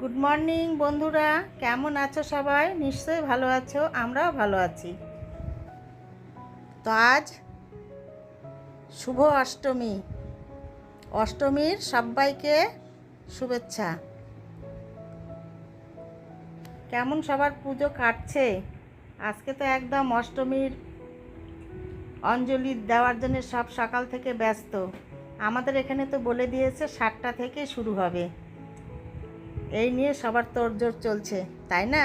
Good morning বন্ধুরা। কেমন আছো সবাই? নিশ্চয়ই ভালো আছো, আমরাও ভালো আছি। তো আজ শুভ অষ্টমী। অষ্টমীর সবাইকে শুভেচ্ছা। কেমন সবার পুজো কাটছে? আজকে তো একদম অষ্টমীর অঞ্জলি দেওয়ার জন্য সব সকাল থেকে ব্যস্ত। আমাদের এখানে তো বলে দিয়েছে সাতটা থেকে শুরু হবে। এই নিয়ে সবার তোড়জোড় চলছে, তাই না?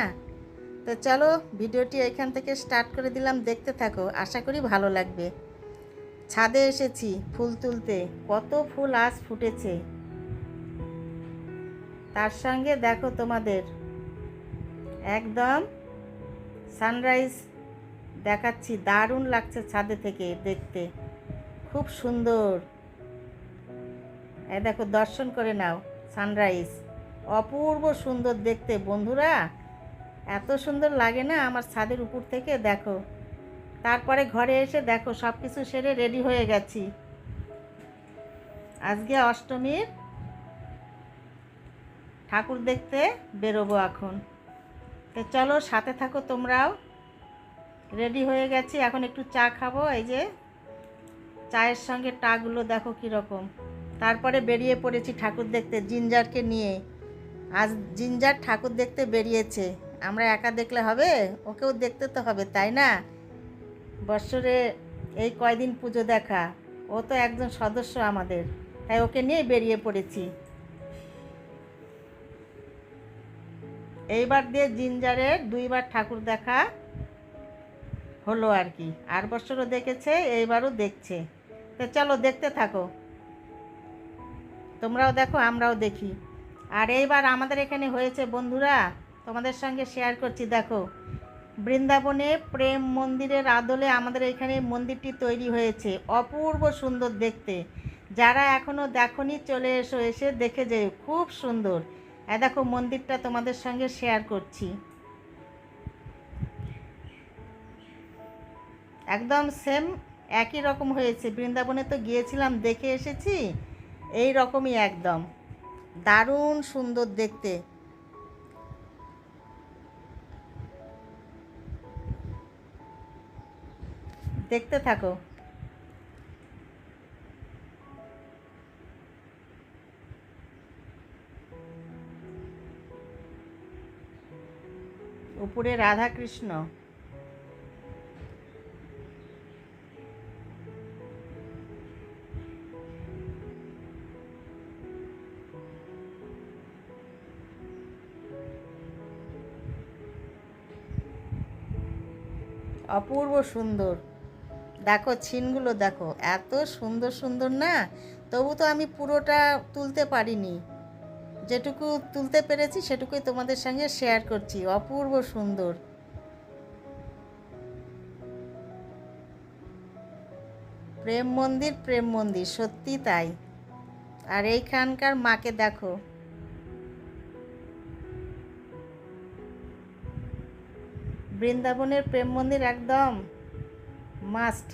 তো চলো ভিডিওটি এখান থেকে স্টার্ট করে দিলাম, দেখতে থাকো, আশা করি ভালো লাগবে। ছাদে এসেছি ফুল তুলতে, কত ফুল আজ ফুটেছে। তার সঙ্গে দেখো তোমাদের, একদম সানরাইজ দেখাচ্ছি, দারুণ লাগছে ছাদে থেকে দেখতে, খুব সুন্দর। এই দেখো, দর্শন করে নাও, সানরাইজ। অপূর্ব সুন্দর দেখতে, বন্ধুরা। এত সুন্দর লাগে না আমার ছাদের উপর থেকে, দেখো। তারপরে ঘরে এসে দেখো সব কিছু সেরে রেডি হয়ে গেছি। আজকে অষ্টমীর ঠাকুর দেখতে বেরোবো এখন। তো চলো, সাথে থাকো তোমরাও। রেডি হয়ে গেছি, এখন একটু চা খাব, এই যে চায়ের সঙ্গে টাগুলো দেখো কীরকম। তারপরে বেরিয়ে পড়েছি ঠাকুর দেখতে, জিঞ্জারকে নিয়ে। আজ জিঞ্জার ঠাকুর দেখতে বেরিয়েছে। আমরা একা দেখলে হবে? ওকেও দেখতে তো হবে, তাই না? বৎসরে এই কয়দিন পুজো দেখা। ও তো একজন সদস্য আমাদের, তাই ওকে নিয়ে বেরিয়ে পড়েছি। এইবার দিয়ে জিঞ্জারের দুইবার ঠাকুর দেখা হলো আর কি। আর বছরও দেখেছে, এইবারও দেখছে। তো চলো দেখতে থাকো। তোমরাও দেখো, আমরাও দেখি। আর এইবার আমাদের এখানে হয়েছে, বন্ধুরা, তোমাদের সঙ্গে শেয়ার করছি, দেখো। বৃন্দাবনে প্রেম মন্দিরের আদলে আমাদের এখানে মন্দিরটি তৈরি হয়েছে, অপূর্ব সুন্দর দেখতে। যারা এখনও দেখনি, চলে এসো, এসে দেখে যেও, খুব সুন্দর। এ দেখো, মন্দিরটা তোমাদের সঙ্গে শেয়ার করছি। একদম সেম একই রকম হয়েছে, বৃন্দাবনে তো গিয়েছিলাম, দেখে এসেছি, এই রকমই একদম। দারুণ সুন্দর দেখতে। দেখতে থাকো। উপরে রাধা অপূর্ব সুন্দর। দেখো, ছিনগুলো দেখো, এত সুন্দর সুন্দর না? তবু তো আমি পুরোটা তুলতে পারিনি। যেটুকু তুলতে পেরেছি, সেটুকুই তোমাদের সঙ্গে শেয়ার করছি। অপূর্ব সুন্দর। প্রেম মন্দির প্রেম মন্দির, সত্যি তাই। আর এইখানকার মাকে দেখো। বৃন্দাবনের প্রেম মন্দির একদম মাস্ট।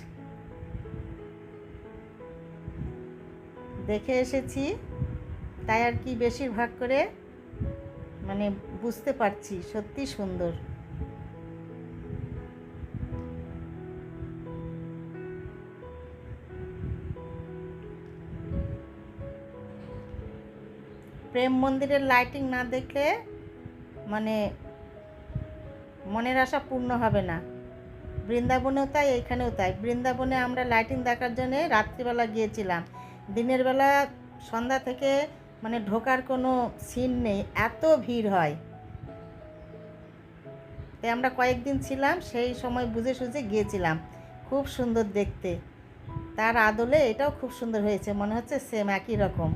দেখে এসেছি, তাই আর কি বেশিরভাগ করে মানে বুঝতে পারছি, সত্যি সুন্দর। প্রেম মন্দিরের লাইটিং না দেখলে মানে মনের আশা পূর্ণ হবে না। বৃন্দাবনেও তাই, এইখানেও তাই। বৃন্দাবনে আমরা লাইটিং দেখার জন্যে রাত্রিবেলা গিয়েছিলাম। দিনের বেলা সন্ধ্যা থেকে মানে ঢোকার কোনো সিন নেই, এত ভিড় হয়। তাই আমরা কয়েকদিন ছিলাম, সেই সময় বুঝে সুঝে গিয়েছিলাম, খুব সুন্দর দেখতে। তার আদলে এটাও খুব সুন্দর হয়েছে, মনে হচ্ছে সেম একই রকম।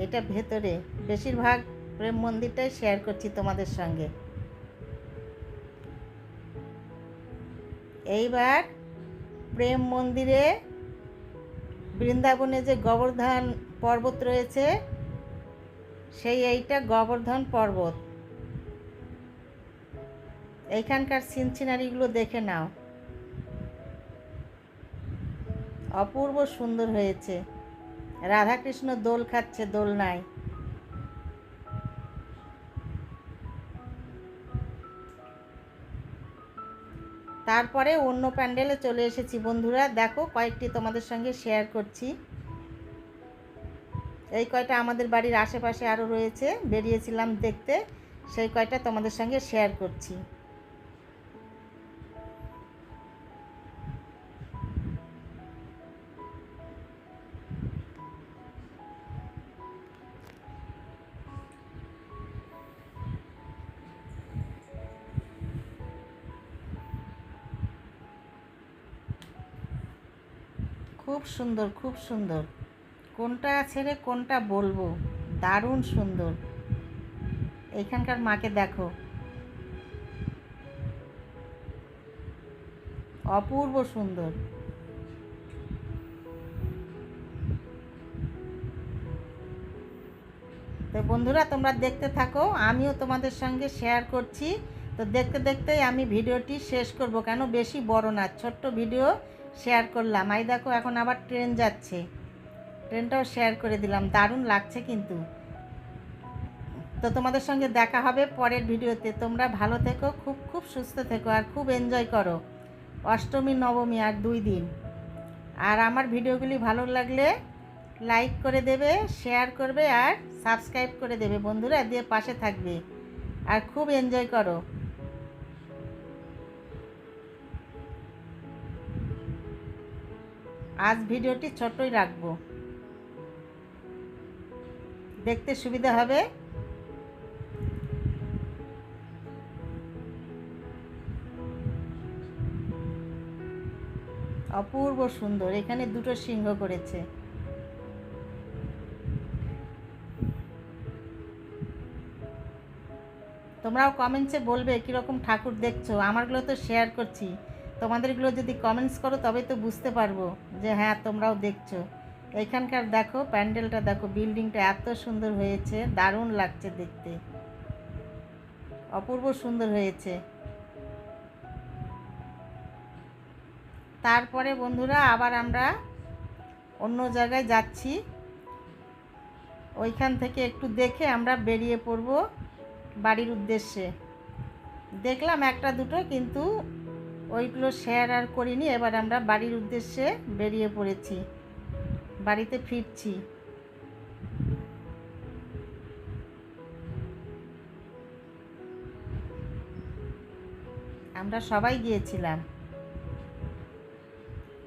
এটা ভেতরে। বেশিরভাগ প্রেম মন্দিরটাই শেয়ার করছি তোমাদের সঙ্গে। এইবার প্রেম মন্দিরে বৃন্দাবনে যে গোবর্ধন পর্বত রয়েছে, সেই এইটা গোবর্ধন পর্বত। এইখানকার সিন সিনারিগুলো দেখে নাও। অপূর্ব সুন্দর হয়েছে। রাধাকৃষ্ণ দোল খাচ্ছে, দোল নাই। তারপরে অন্য প্যান্ডেলে চলে এসেছি বন্ধুরা। দেখো কয়েকটি তোমাদের সঙ্গে শেয়ার করছি। এই কয়টা আমাদের বাড়ির আশেপাশে আরও রয়েছে, বেরিয়েছিলাম দেখতে, সেই কয়টা তোমাদের সঙ্গে শেয়ার করছি। খুব সুন্দর খুব সুন্দর। কোনটা ছেড়ে কোনটা বলব? দারুণ সুন্দর। এখানকার মাকে দেখো। অপূর্ব সুন্দর। তো বন্ধুরা, তোমরা দেখতে থাকো, আমিও তোমাদের সঙ্গে শেয়ার করছি। তো দেখতে দেখতেই আমি ভিডিওটি শেষ করব, কেন বেশি বড় না, ছোট্ট ভিডিও। শেয়ার করলাম। আই দেখো, এখন আবার ট্রেন যাচ্ছে। ট্রেনটাও শেয়ার করে দিলাম। দারুণ লাগছে কিন্তু। তো তোমাদের সঙ্গে দেখা হবে পরের ভিডিওতে। তোমরা ভালো থেকো, খুব খুব সুস্থ থেকো আর খুব এনজয় করো। অষ্টমী, নবমী আর দুই দিন। আর আমার ভিডিওগুলি ভালো লাগলে লাইক করে দেবে শেয়ার করবে আর সাবস্ক্রাইব করে দেবে। বন্ধুরা দিয়ে পাশে থাকবে। আর খুব এনজয় করো। আজ ভিডিওটি ছোটই রাখব। দেখতে সুবিধা হবে। অপূর্ব সুন্দর, এখানে দুটো সিংহ করেছে। তোমরাও কমেন্টসে বলবে কীরকম ঠাকুর দেখছ, আমারগুলো তো শেয়ার করছি। তোমাদেরগুলো যদি কমেন্টস করো তবে তো বুঝতে পারব যে হ্যাঁ তোমরাও দেখছ। এখানকার দেখো, প্যান্ডেলটা দেখো, বিল্ডিংটা এত সুন্দর হয়েছে, দারুণ লাগছে দেখতে। অপূর্ব সুন্দর হয়েছে। তারপরে বন্ধুরা, আবার আমরা অন্য জায়গায় যাচ্ছি। ওইখান থেকে একটু দেখে আমরা বেরিয়ে পড়ব বাড়ির উদ্দেশ্যে। দেখলাম একটা দুটো, কিন্তু ওইগুলো শেয়ার আর করিনি, এবার আমরা বাড়ির উদ্দেশ্যে বেরিয়ে পড়েছি। বাড়িতে ফিরছি। আমরা সবাই গিয়েছিলাম।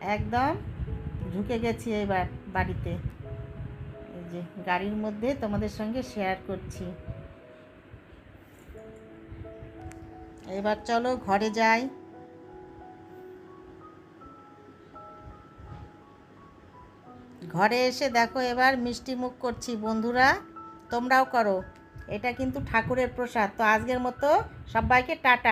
একদম ঢুকে গেছি এবার বাড়িতে। এই যে গাড়ির মধ্যে তোমাদের সঙ্গে শেয়ার করছি। এবার চলো ঘরে যাই। ঘরে এসে দেখো এবার মিষ্টি মুখ করছি, বন্ধুরা। তোমরাও করো। এটা কিন্তু ঠাকুরের প্রসাদ। তো আজকের মতো সবাইকে টাটা।